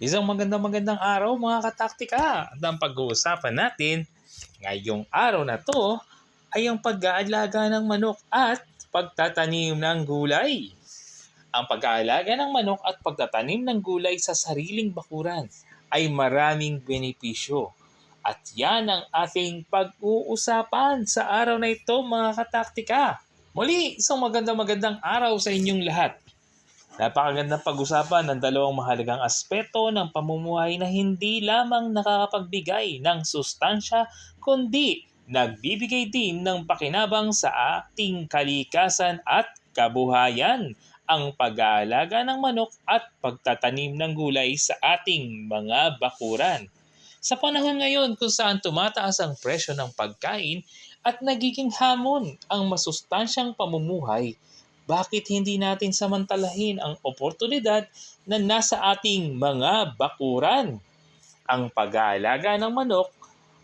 Isang magandang magandang araw mga kataktika. At ang pag-uusapan natin ngayong araw na to ay ang pag-aalaga ng manok at pagtatanim ng gulay. Ang pag-aalaga ng manok at pagtatanim ng gulay sa sariling bakuran ay maraming benepisyo. At yan ang ating pag-uusapan sa araw na ito mga kataktika. Muli, isang magandang magandang araw sa inyong lahat. Napakagandang pag-usapan ng dalawang mahalagang aspeto ng pamumuhay na hindi lamang nakakapagbigay ng sustansya, kundi nagbibigay din ng pakinabang sa ating kalikasan at kabuhayan ang pag-aalaga ng manok at pagtatanim ng gulay sa ating mga bakuran. Sa panahon ngayon kung saan tumataas ang presyo ng pagkain at nagiging hamon ang masustansyang pamumuhay, bakit hindi natin samantalahin ang oportunidad na nasa ating mga bakuran? Ang pag-aalaga ng manok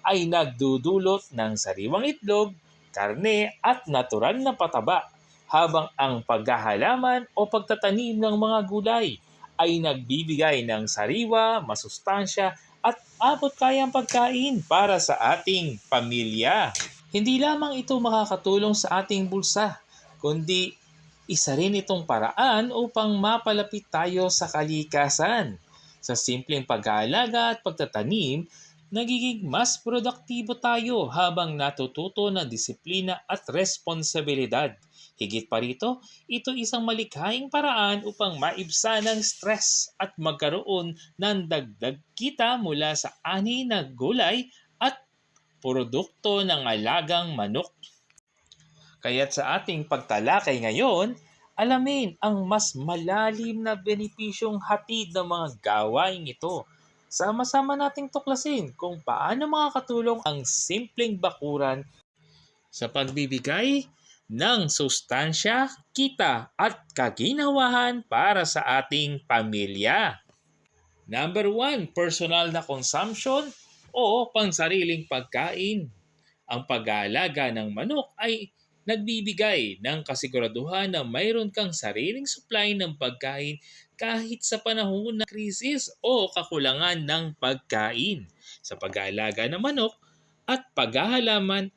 ay nagdudulot ng sariwang itlog, karne at natural na pataba, habang ang paghahalaman o pagtatanim ng mga gulay ay nagbibigay ng sariwa, masustansya at abot kayang pagkain para sa ating pamilya. Hindi lamang ito makakatulong sa ating bulsa, kundi isa rin itong paraan upang mapalapit tayo sa kalikasan. Sa simpleng pag-aalaga at pagtatanim, nagiging mas produktibo tayo habang natututo ng disiplina at responsibilidad. Higit pa rito, ito isang malikhaing paraan upang maibsa ng stress at magkaroon ng dagdag kita mula sa ani na gulay at produkto ng alagang manok. Kaya't sa ating pagtalakay ngayon, alamin ang mas malalim na benepisyong hatid ng mga gawain ito. Sama-sama nating tuklasin kung paano makakatulong ang simpleng bakuran sa pagbibigay ng sustansya, kita at kaginawahan para sa ating pamilya. Number one, personal na consumption o pansariling pagkain. Ang pag-aalaga ng manok ay nagbibigay ng kasiguraduhan na mayroon kang sariling supply ng pagkain kahit sa panahon ng krisis o kakulangan ng pagkain. Sa pag-aalaga ng manok at paghahalaman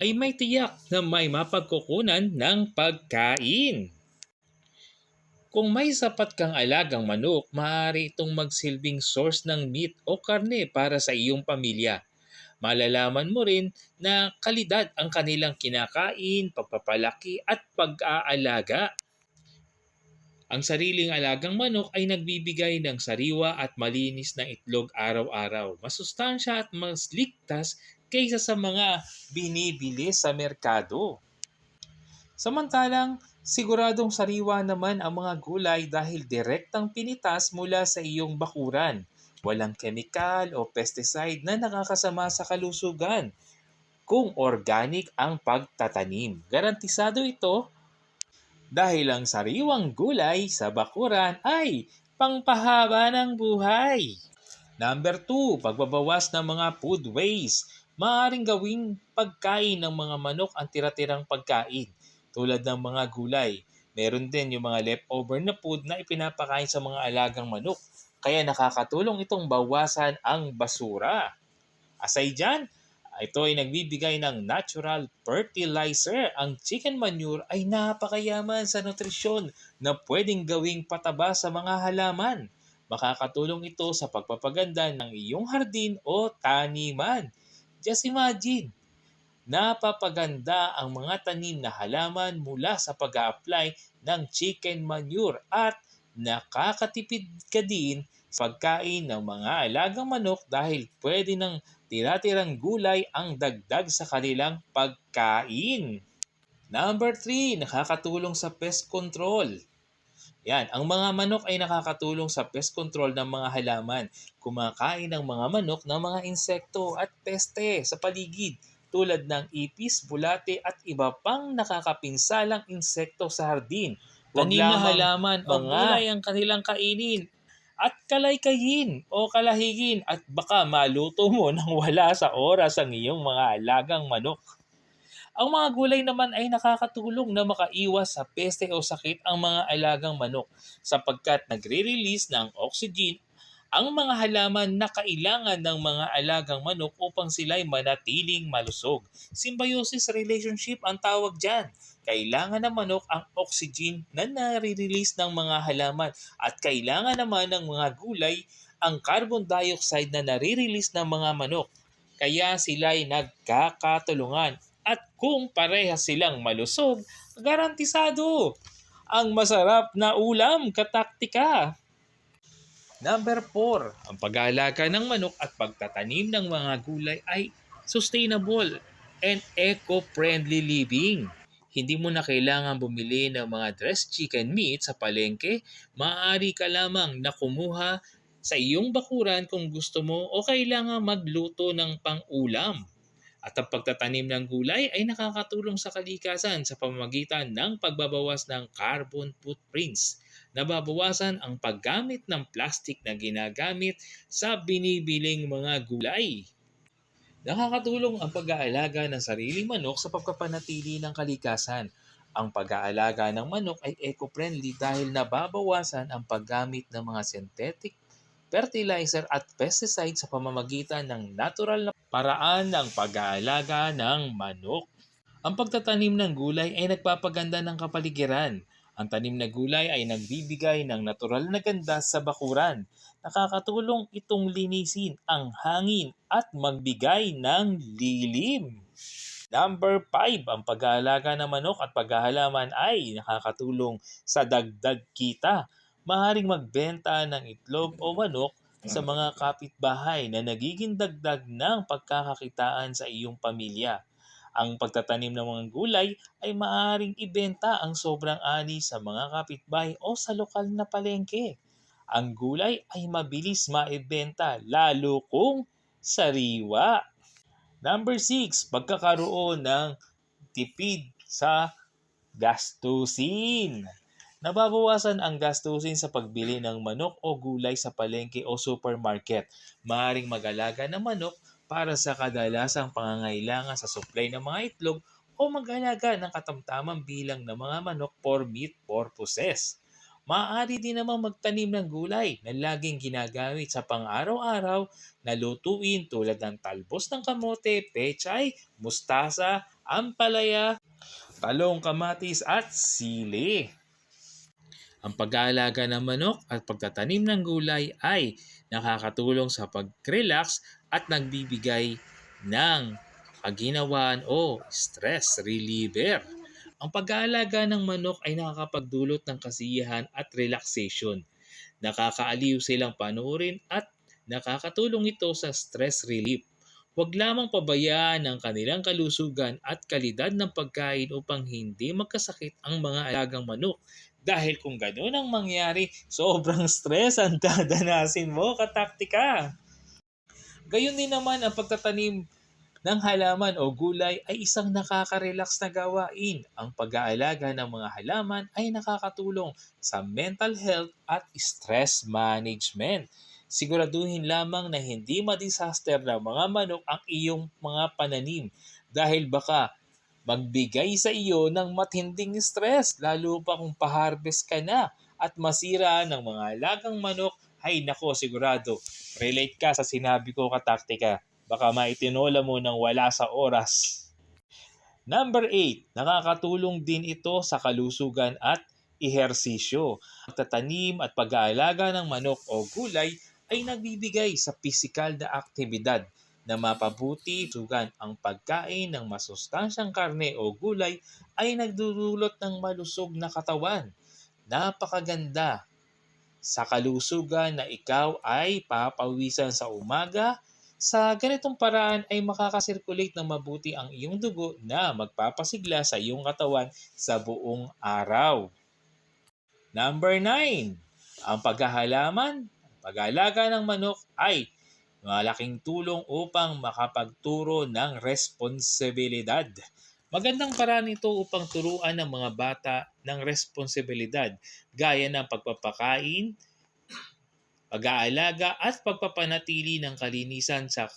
ay may tiyak na may mapagkukunan ng pagkain. Kung may sapat kang alagang manok, maaari itong magsilbing source ng meat o karne para sa iyong pamilya. Malalaman mo rin na kalidad ang kanilang kinakain, pagpapalaki at pag-aalaga. Ang sariling alagang manok ay nagbibigay ng sariwa at malinis na itlog araw-araw. Masustansya at mas ligtas kaysa sa mga binibili sa merkado. Samantalang, siguradong sariwa naman ang mga gulay dahil direktang pinitas mula sa iyong bakuran. Walang kemikal o pesticide na nakakasama sa kalusugan kung organic ang pagtatanim. Garantisado ito dahil ang sariwang gulay sa bakuran ay pangpahaba ng buhay. Number 2, pagbabawas ng mga food waste. Maaring gawing pagkain ng mga manok ang tira-tirang pagkain tulad ng mga gulay. Meron din yung mga leftover na food na ipinapakain sa mga alagang manok. Kaya nakakatulong itong bawasan ang basura. Aside dyan, ito ay nagbibigay ng natural fertilizer. Ang chicken manure ay napakayaman sa nutrisyon na pwedeng gawing pataba sa mga halaman. Makakatulong ito sa pagpapaganda ng iyong hardin o taniman. Just imagine, napapaganda ang mga tanim na halaman mula sa pag apply ng chicken manure at nakakatipid ka din sa pagkain ng mga alagang manok dahil pwede ng tira-tirang gulay ang dagdag sa kanilang pagkain. Number 3, nakakatulong sa pest control. Yan, ang mga manok ay nakakatulong sa pest control ng mga halaman. Kumakain ng mga manok ng mga insekto at peste sa paligid tulad ng ipis, bulate at iba pang nakakapinsalang insekto sa hardin. Tanim na halaman o gulay ang kanilang kainin at kalaykayin o kalahigin at baka maluto mo nang wala sa oras ang iyong mga alagang manok. Ang mga gulay naman ay nakakatulong na makaiwas sa peste o sakit ang mga alagang manok sapagkat nagre-release ng oxygen ang mga halaman na kailangan ng mga alagang manok upang sila'y manatiling malusog. Symbiosis relationship ang tawag dyan. Kailangan ng manok ang oxygen na nare-release ng mga halaman at kailangan naman ng mga gulay ang carbon dioxide na nare-release ng mga manok. Kaya sila'y nagkakatulungan at kung parehas silang malusog, garantisado ang masarap na ulam kataktika. Number 4, ang pag-aalaga ng manok at pagtatanim ng mga gulay ay sustainable and eco-friendly living. Hindi mo na kailangan bumili ng mga dressed chicken meat sa palengke. Maaari ka lamang na kumuha sa iyong bakuran kung gusto mo o kailangan magluto ng pang-ulam. At ang pagtatanim ng gulay ay nakakatulong sa kalikasan sa pamamagitan ng pagbabawas ng carbon footprints. Nababawasan ang paggamit ng plastic na ginagamit sa binibiling mga gulay. Nakakatulong ang pag-aalaga ng sariling manok sa pagpapanatili ng kalikasan. Ang pag-aalaga ng manok ay eco-friendly dahil nababawasan ang paggamit ng mga synthetic fertilizer at pesticide sa pamamagitan ng natural na paraan ng pag-aalaga ng manok. Ang pagtatanim ng gulay ay nagpapaganda ng kapaligiran. Ang tanim na gulay ay nagbibigay ng natural na ganda sa bakuran. Nakakatulong itong linisin ang hangin at magbigay ng lilim. Number 5, ang pag-aalaga ng manok at paghahalaman ay nakakatulong sa dagdag kita maaaring magbenta ng itlog o manok sa mga kapitbahay na nagiging dagdag ng pagkakakitaan sa iyong pamilya. Ang pagtatanim ng mga gulay ay maaaring ibenta ang sobrang ani sa mga kapitbahay o sa lokal na palengke. Ang gulay ay mabilis maibenta lalo kung sariwa. Number 6, pagkakaroon ng tipid sa gastusin. Nababawasan ang gastusin sa pagbili ng manok o gulay sa palengke o supermarket. Maaring mag-alaga ng manok para sa kadalasang pangangailangan sa supply ng mga itlog o mag-alaga ng katamtamang bilang ng mga manok for meat purposes. Maaari din naman magtanim ng gulay na laging ginagamit sa pang-araw-araw na lutuin tulad ng talbos ng kamote, pechay, mustasa, ampalaya, talong kamatis at sili. Ang pag-aalaga ng manok at pagtatanim ng gulay ay nakakatulong sa pag-relax at nagbibigay ng kaginawaan o stress reliever. Ang pag-aalaga ng manok ay nakakapagdulot ng kasiyahan at relaxation. Nakakaaliw silang panoorin at nakakatulong ito sa stress relief. Huwag lamang pabayaan ang kanilang kalusugan at kalidad ng pagkain upang hindi magkasakit ang mga alagang manok dahil kung gano'n ang mangyari, sobrang stress ang dadanasin mo, kataktika. Gayon din naman ang pagtatanim ng halaman o gulay ay isang nakaka-relax na gawain. Ang pag-aalaga ng mga halaman ay nakakatulong sa mental health at stress management. Siguraduhin lamang na hindi madisaster ng mga manok ang iyong mga pananim dahil baka magbigay sa iyo ng matinding stress, lalo pa kung paharvest ka na at masira ng mga alagang manok, ay nako sigurado, relate ka sa sinabi ko kataktika. Baka maitinola mo ng wala sa oras. Number 8, nakakatulong din ito sa kalusugan at ehersisyo. Pagtatanim at pag-aalaga ng manok o gulay ay nagbibigay sa pisikal na aktibidad na mapabuti sugan ang pagkain ng masustansyang karne o gulay ay nagdudulot ng malusog na katawan. Napakaganda sa kalusugan na ikaw ay papawisan sa umaga, sa ganitong paraan ay makakasirkulate ng mabuti ang iyong dugo na magpapasigla sa iyong katawan sa buong araw. Number 9. Ang paghahalaman, pag-aalaga ng manok ay Malaking tulong upang makapagturo ng responsibilidad. Magandang paraan ito upang turuan ng mga bata ng responsibilidad gaya ng pagpapakain, pag-aalaga at pagpapanatili ng kalinisan sa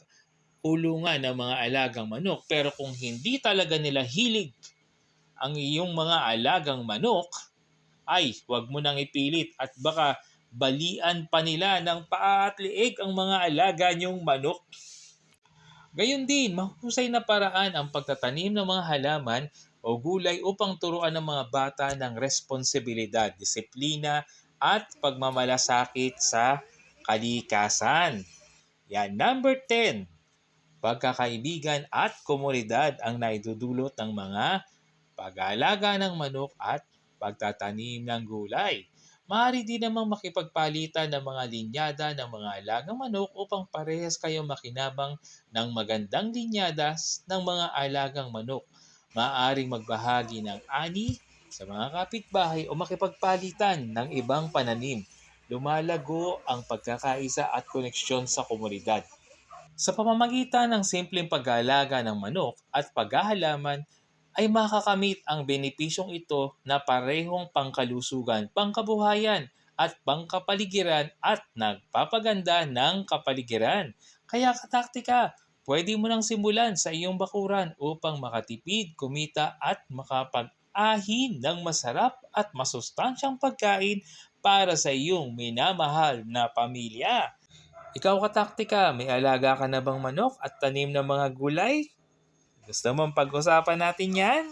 kulungan ng mga alagang manok. Pero kung hindi talaga nila hilig ang iyong mga alagang manok, ay huwag mo nang ipilit at baka balian pa nila ng paa at liig ang mga alaga niyong manok. Gayon din, mahusay na paraan ang pagtatanim ng mga halaman o gulay upang turuan ng mga bata ng responsibilidad, disiplina at pagmamalasakit sa kalikasan. Yan, number 10. Pagkakaibigan at komunidad ang naidudulot ng mga pag-aalaga ng manok at pagtatanim ng gulay. Maaari din namang makipagpalitan ng mga linyada ng mga alagang manok upang parehas kayong makinabang ng magandang linyadas ng mga alagang manok. Maaaring magbahagi ng ani sa mga kapitbahay o makipagpalitan ng ibang pananim. Lumalago ang pagkakaisa at koneksyon sa komunidad. Sa pamamagitan ng simpleng pag-aalaga ng manok at paghahalaman, ay makakamit ang benepisyong ito na parehong pangkalusugan, pangkabuhayan at pangkapaligiran at nagpapaganda ng kapaligiran. Kaya kataktika, pwede mo nang simulan sa iyong bakuran upang makatipid, kumita at makapag-ahin ng masarap at masustansyang pagkain para sa iyong minamahal na pamilya. Ikaw kataktika, may alaga ka na bang manok at tanim ng mga gulay? Gusto mong pag-usapan natin yan?